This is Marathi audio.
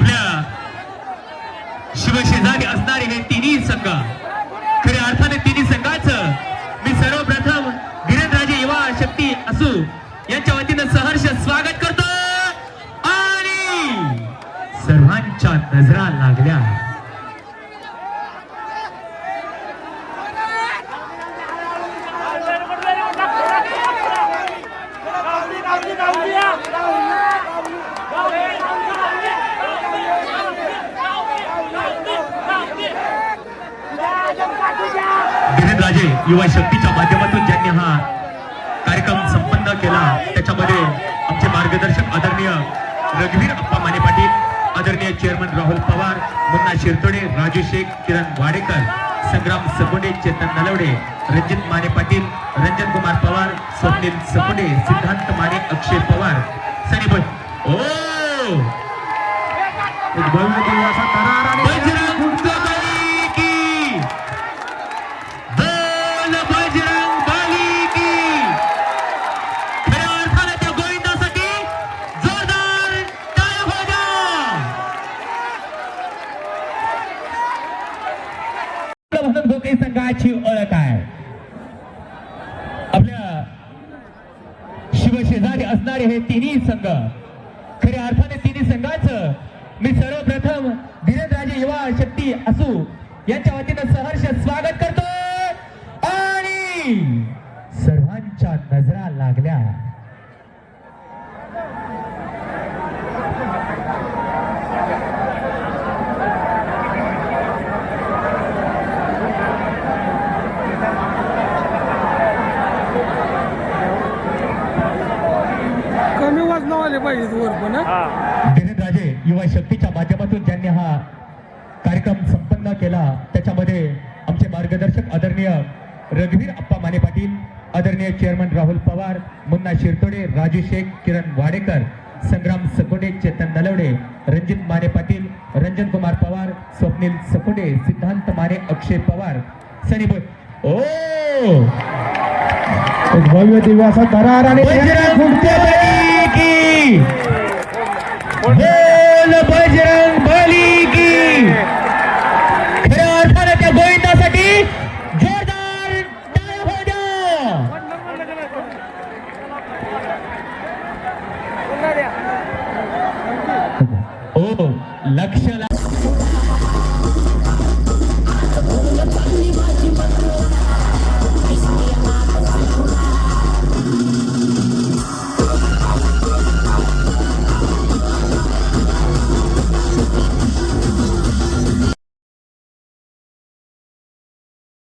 आपल्या शिवशेजारी असणारे हे तिन्ही संघ. खऱ्या अर्थाने तिन्ही संघाचं मी सर्वप्रथम धीरेंद्राजी युवा शक्ती असू यांच्या वतीनं सहर्ष स्वागत करतो. आणि सर्वांच्या नजरा लागल्या. राजे युवा शक्तीच्या माध्यमातून ज्यांनी हा कार्यक्रम संपन्न केला त्याच्यामध्ये आमचे मार्गदर्शक आदरणीय रघुवीर अप्पा माने पाटील आदरणीय चेअरमन राहुल पवार मुन्ना शिरतोडे राजू शेख किरण वाडेकर संग्राम सकोडे चेतन नलवडे रंजित माने पाटील रंजन कुमार पवार स्वप्नील सकोडे सिद्धांत माने अक्षय पवार. सनी ओ! संघाची ओळख आहे. आपल्या शिवशेजारी असणारे हे तिन्ही संघ खऱ्या अर्थाने तिन्ही संघाचं मी सर्वप्रथम धीरजराजे युवा शक्ती असू यांच्या वतीनं सहर्ष स्वागत करतो आणि सर्वांच्या नजरा लागल्या. पाहिजेत वर पण हं? धीरजराजे युवा शक्तीच्या माध्यमातून ज्यांनी हा कार्यक्रम संपन्न केला त्याच्यामध्ये आमचे मार्गदर्शक आदरणीय रघुवीर अप्पा माने पाटील आदरणीय चेअरमन राहुल पवार मुन्ना शिरतोडे राजू शेख किरण वाडेकर संग्राम सकोडे चेतन नलवडे रंजित माने पाटील रंजन कुमार पवार स्वप्नील सकोडे सिद्धांत माने अक्षय पवार सनी बोल. ओ! भव्य दिवस करार आणि बोल बजरंग बली की. खऱ्या अर्थानं त्या गोविंदासाठी. जोरदार ओ हो, लक्ष